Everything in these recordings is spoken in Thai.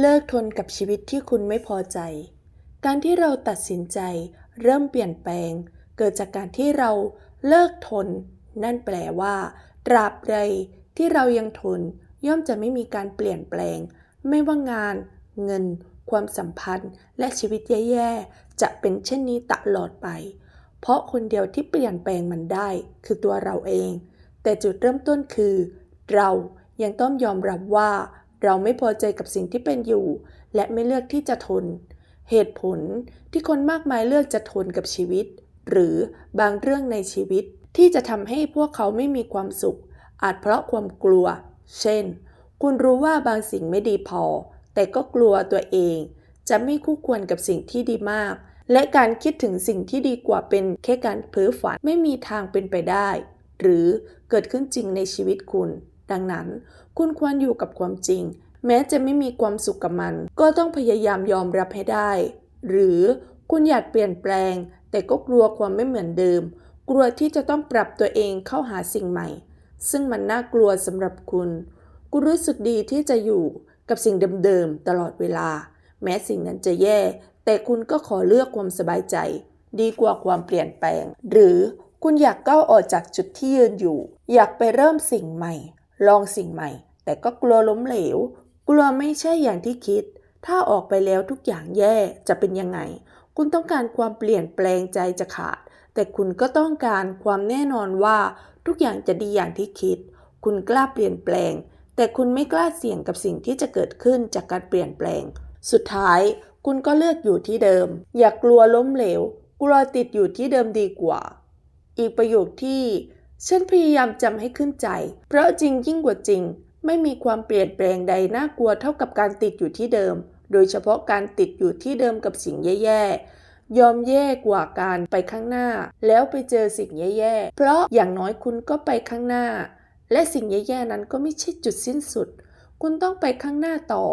เลิกทนกับชีวิตที่คุณไม่พอใจ การที่เราตัดสินใจ เริ่มเปลี่ยนแปลง เกิดจากการที่เราเลิกทน นั่นแปลว่า ตราบใดที่เรายังทน ย่อมจะไม่มีการเปลี่ยนแปลง ไม่ว่างาน เงิน ความสัมพันธ์ และชีวิตแย่ๆ จะเป็นเช่นนี้ตลอดไป เพราะคนเดียวที่เปลี่ยนแปลงมันได้ คือตัวเราเอง แต่จุดเริ่มต้นคือ เรายังต้องยอมรับว่า เราไม่พอใจกับสิ่งที่เป็นอยู่ และไม่เลือกที่จะทน เหตุผลที่คนมากมายเลือกจะทนกับชีวิต หรือบางเรื่องในชีวิตที่จะทำให้พวกเขาไม่มีความสุข อาจเพราะความกลัว เช่น คุณรู้ว่าบางสิ่งไม่ดีพอ แต่ก็กลัวตัวเอง จะไม่คู่ควรกับสิ่งที่ดีมาก และการคิดถึงสิ่งที่ดีกว่าเป็นแค่การเพ้อฝันไม่มีทางเป็นไปได้ หรือเกิดขึ้นจริงในชีวิตคุณ ดังนั้น คุณควรอยู่กับความจริง แม้จะไม่มีความสุขกับมัน ก็ต้องพยายามยอมรับให้ได้ หรือคุณอยากเปลี่ยนแปลง แต่ก็กลัวความไม่เหมือนเดิม กลัวที่จะต้องปรับตัวเองเข้าหาสิ่งใหม่ ซึ่งมันน่ากลัวสำหรับคุณ คุณรู้สึกดีที่จะอยู่กับสิ่งเดิมๆตลอดเวลา แม้สิ่งนั้นจะแย่ แต่คุณก็ขอเลือกความสบายใจ ดีกว่าความเปลี่ยนแปลง หรือคุณอยากก้าวออกจากจุดที่ยืนอยู่ อยากไปเริ่มสิ่งใหม่ ลองสิ่งใหม่ แต่ก็กลัวล้มเหลว กลัวไม่ใช่อย่างที่คิด ถ้าออกไปแล้วทุกอย่างแย่จะเป็นยังไง คุณต้องการความเปลี่ยนแปลงใจจะขาด แต่คุณก็ต้องการความแน่นอนว่าทุกอย่างจะดีอย่างที่คิด คุณกล้าเปลี่ยนแปลง แต่คุณไม่กล้าเสี่ยงกับสิ่งที่จะเกิดขึ้นจากการเปลี่ยนแปลง สุดท้าย คุณก็เลือกอยู่ที่เดิม อย่ากกลัวล้มเหลว กลัวติดอยู่ที่เดิมดีกว่า อีกประโยคที่ ฉันพยายามจำให้ขึ้นใจ เพราะจริงยิ่งกว่าจริง ไม่มีความเปลี่ยนแปลงใดน่ากลัวเท่ากับการติดอยู่ที่เดิม โดยเฉพาะการติดอยู่ที่เดิมกับสิ่งแย่ๆ ยอมแย่กว่าการไปข้างหน้า แล้วไปเจอสิ่งแย่ๆ เพราะอย่างน้อยคุณก็ไปข้างหน้า และสิ่งแย่ๆนั้นก็ไม่ใช่จุดสิ้นสุด คุณต้องไปข้างหน้าต่อ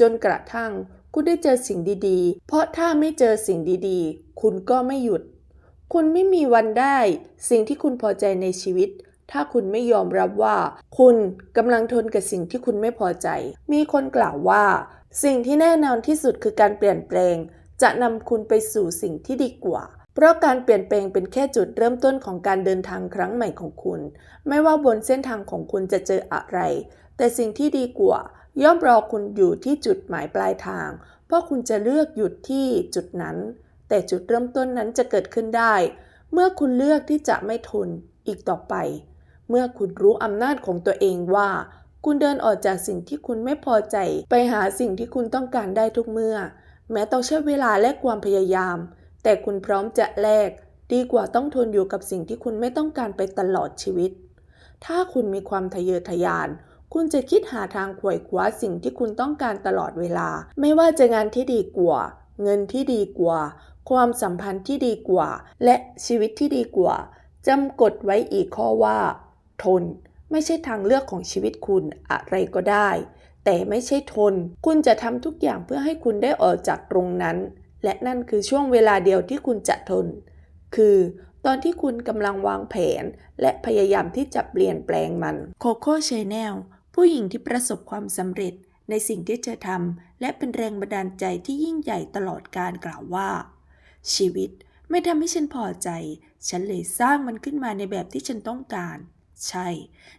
จนกระทั่ง คุณได้เจอสิ่งดีๆ เพราะถ้าไม่เจอสิ่งดีๆ คุณก็ไม่หยุด คุณไม่มีวันได้สิ่งที่คุณพอใจในชีวิต ถ้าคุณไม่ยอมรับว่า คุณกำลังทนกับสิ่งที่คุณไม่พอใจ มีคนกล่าวว่า สิ่งที่แน่นอนที่สุดคือการเปลี่ยนแปลง จะนำคุณไปสู่สิ่งที่ดีกว่า เพราะการเปลี่ยนแปลงเป็นแค่จุดเริ่มต้นของการเดินทางครั้งใหม่ของคุณ ไม่ว่าบนเส้นทางของคุณจะเจออะไร แต่สิ่งที่ดีกว่า ย่อมรอคุณอยู่ที่จุดหมายปลายทาง เพราะคุณจะเลือกหยุดที่จุดนั้น แต่จุดเริ่มต้นนั้นจะเกิดขึ้นได้ เมื่อคุณเลือกที่จะไม่ทนอีกต่อไป เมื่อคุณรู้อำนาจของตัวเองว่า คุณเดินออกจากสิ่งที่คุณไม่พอใจ ไปหาสิ่งที่คุณต้องการได้ทุกเมื่อ แม้ต้องใช้เวลาและความพยายาม แต่คุณพร้อมจะแลกดีกว่าต้องทนอยู่กับสิ่งที่คุณไม่ต้องการไปตลอดชีวิต ถ้าคุณมีความทะเยอทะยาน คุณจะคิดหาทางขวยคว้าสิ่งที่คุณต้องการตลอดเวลา ไม่ว่าจะงานที่ดีกว่า เงินที่ดีกว่า ความสัมพันธ์ที่ดีกว่า และชีวิตที่ดีกว่าจำกฎไว้อีกข้อว่า ทน ไม่ใช่ทางเลือกของชีวิตคุณอะไรก็ได้ แต่ไม่ใช่ทน คุณจะทำทุกอย่างเพื่อให้คุณได้ออกจากตรงนั้น และนั่นคือช่วงเวลาเดียวที่คุณจะทน คือตอนที่คุณกำลังวางแผน และพยายามที่จะเปลี่ยนแปลงมันโคโค่ชแนลผู้หญิงที่ประสบความสำเร็จในสิ่งที่เธอทำและเป็นแรงบันดาลใจที่ยิ่งใหญ่ตลอดการกล่าวว่า ชีวิตไม่ทำให้ฉันพอใจ ฉันเลยสร้างมันขึ้นมาในแบบที่ฉันต้องการ ใช่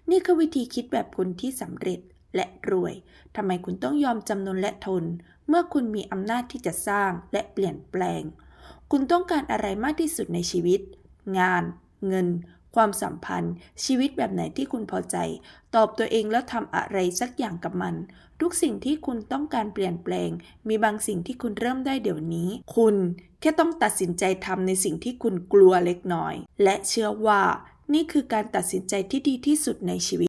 นี่คือวิธีคิดแบบคนที่สำเร็จและรวย ทำไมคุณต้องยอมจำนนและทน เมื่อคุณมีอำนาจที่จะสร้างและเปลี่ยนแปลง คุณต้องการอะไรมากที่สุดในชีวิต งาน เงิน ความสัมพันธ์ ชีวิตแบบไหนที่คุณพอใจ ตอบตัวเองแล้วทำอะไรสักอย่างกับมัน ทุกสิ่งที่คุณต้องการเปลี่ยนแปลง มีบางสิ่งที่คุณเริ่มได้เดี๋ยวนี้ คุณแค่ต้องตัดสินใจทำในสิ่งที่คุณกลัวเล็กน้อย และเชื่อว่า นี่คือการตัดสินใจที่ดีที่สุดในชีวิต